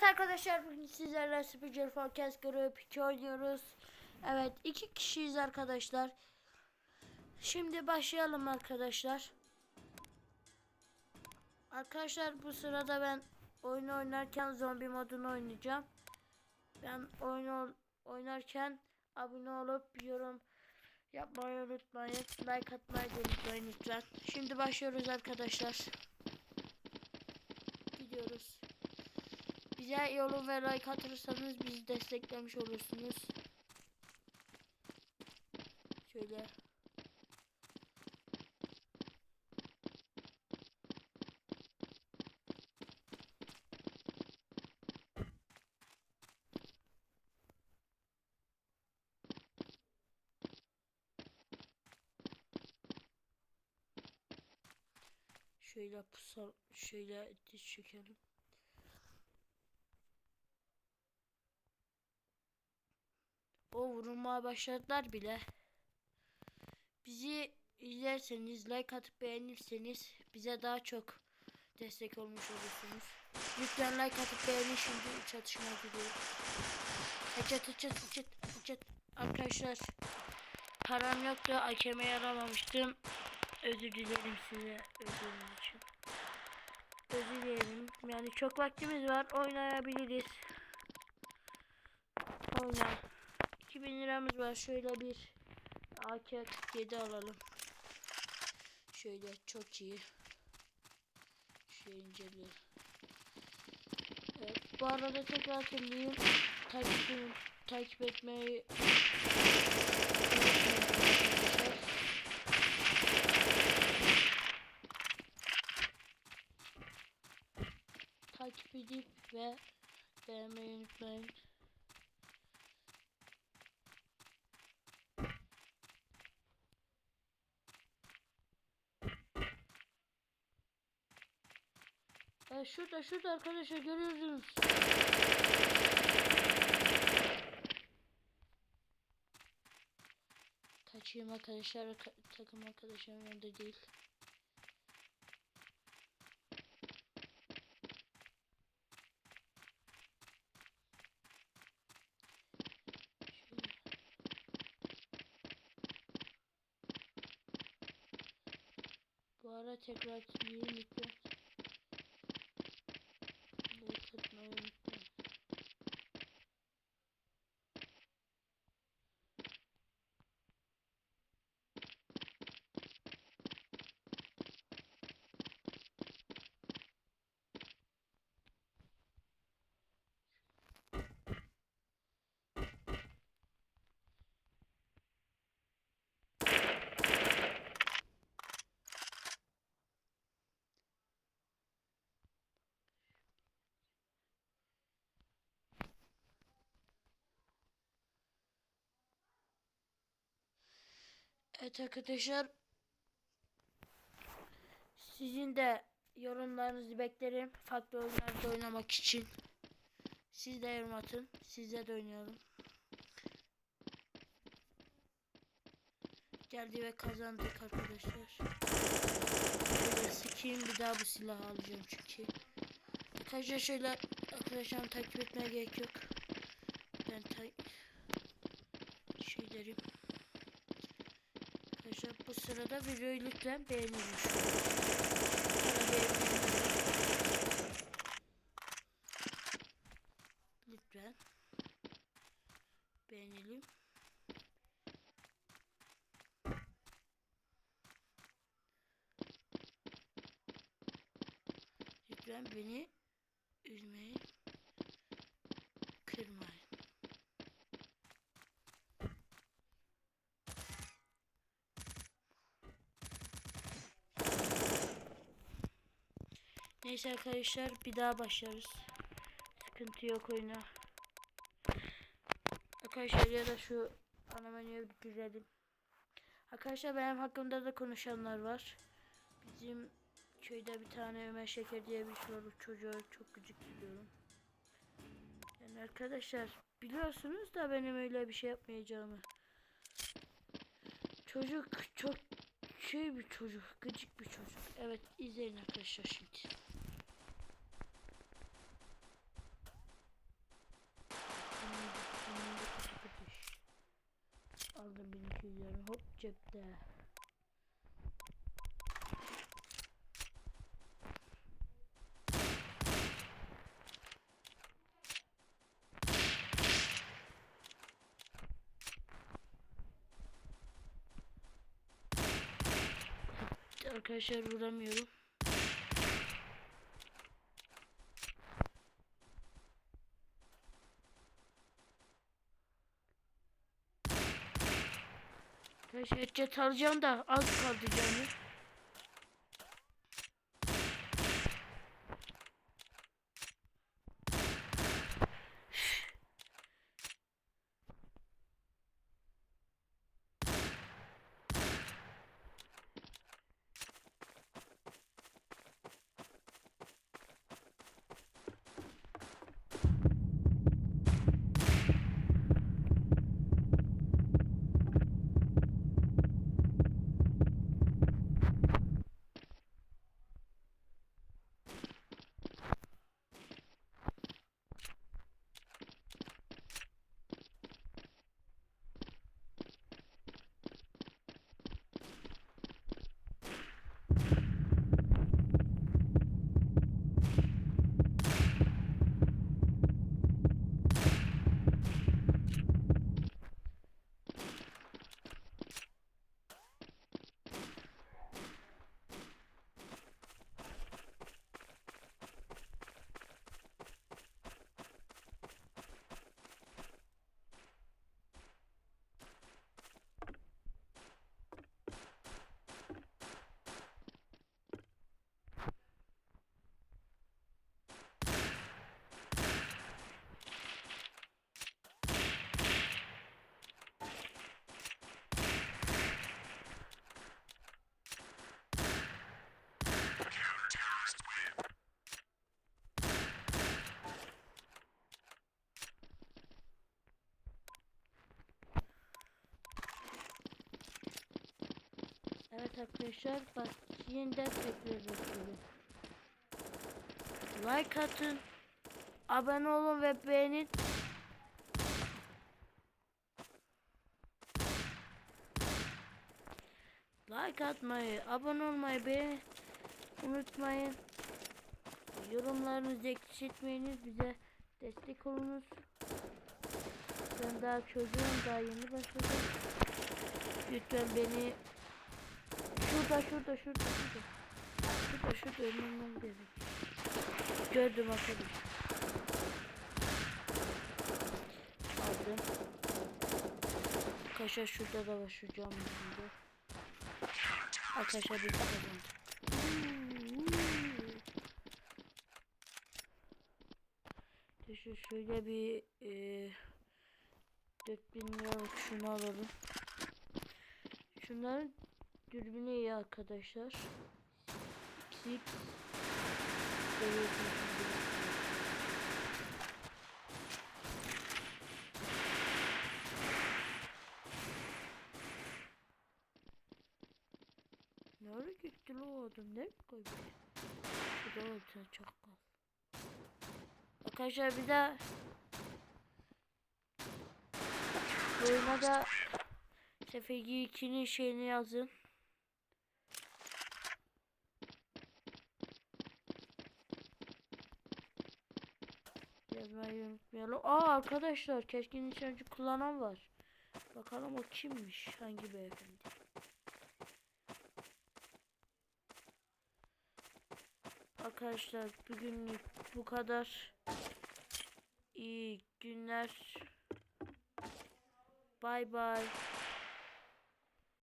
Evet arkadaşlar bugün sizlerle Spicer Podcast Group 2 oynuyoruz. Evet iki kişiyiz arkadaşlar. Şimdi başlayalım arkadaşlar. Arkadaşlar bu sırada ben oyun oynarken zombi modunu oynayacağım. Ben oyun oynarken abone olup yorum yapmayı unutmayın. Like atmayı unutmayın lütfen. Şimdi başlıyoruz arkadaşlar. Gidiyoruz. Bize yorum ve like atırsanız bizi desteklemiş olursunuz. Şöyle. Şöyle pusal, şöyle diz çekelim. O vurulmaya başladılar bile. Bizi izlerseniz, like atıp beğenirseniz bize daha çok destek olmuş olursunuz. Lütfen like atıp beğenin şimdi çatışmaya gidiyor. Açat açat açat açat. Arkadaşlar param yoktu. Akeme yaramamıştım. Özür dilerim size ödülünüz için. Özür dilerim. Yani çok vaktimiz var. Oynayabiliriz. Oyna. 2000 liramız var. Şöyle bir AK-47 alalım. Şöyle çok iyi. Şey inceliyor. Evet, bu arada tekrar söyleyeyim. Takip, takip etmeyi takip edip ve beğenmeyi unutmayın. Evet, şurada şurada arkadaşlar görüyorsunuz. Kaçayım arkadaşlar arka- takım arkadaşlarım önde değil. Bu ara tekrar unuttum. Like atmayı unutmayın. Evet arkadaşlar. Sizin de yorumlarınızı beklerim. Farklı oyunlarda oynamak için. Siz de yorum atın. Sizle de oynayalım. Geldi ve kazandık arkadaşlar. Şöyle sikeyim bir daha bu silahı alacağım çünkü. Arkadaşlar şöyle arkadaşlarımı takip etmeye gerek yok. Ben ta şey derim. Arkadaşlar bu sırada videoyu lütfen beğenin. Lütfen beğenelim. Lütfen beni Neyse arkadaşlar bir daha başlarız. Sıkıntı yok oyuna. Arkadaşlar ya da şu ana menüye girelim. Arkadaşlar benim hakkımda da konuşanlar var. Bizim köyde bir tane Ömer Şeker diye bir şey var. O çocuğa çok gıcık gidiyorum. Yani arkadaşlar biliyorsunuz da benim öyle bir şey yapmayacağımı. Çocuk çok şey bir çocuk, gıcık bir çocuk. Evet izleyin arkadaşlar şimdi. Cepte. Arkadaşlar vuramıyorum. Arkadaşlar cet alacağım da az kaldı canım. Evet arkadaşlar bak yeniden tekrar yapıyorum. Like atın. Abone olun ve beğenin. Like atmayı, abone olmayı beğen unutmayın. Yorumlarınızı eksiltmeyiniz. Bize destek olunuz. Ben daha çocuğum daha yeni başladım. Lütfen beni Şurada şurada şurada şurada. Şurada şurada önümden gerek. Gördüm arkadaşlar. Aldım. Arkadaşlar şurada da var şu cam yüzünde. Arkadaşlar bir kazandık. Arkadaşlar şöyle bir e, 4000 liralık şunu alalım. Şunların Dürbünü iyi arkadaşlar. Six. Nereye gitti lan o adam? Ne koymuş? Bu da olsa çok kal. Arkadaşlar bir daha oyuna da Sefegi 2'nin şeyini yazın. Aa arkadaşlar keskin nişancı kullanan var. Bakalım o kimmiş? Hangi beyefendi? Arkadaşlar bugünlük bu kadar. İyi günler. Bay bay.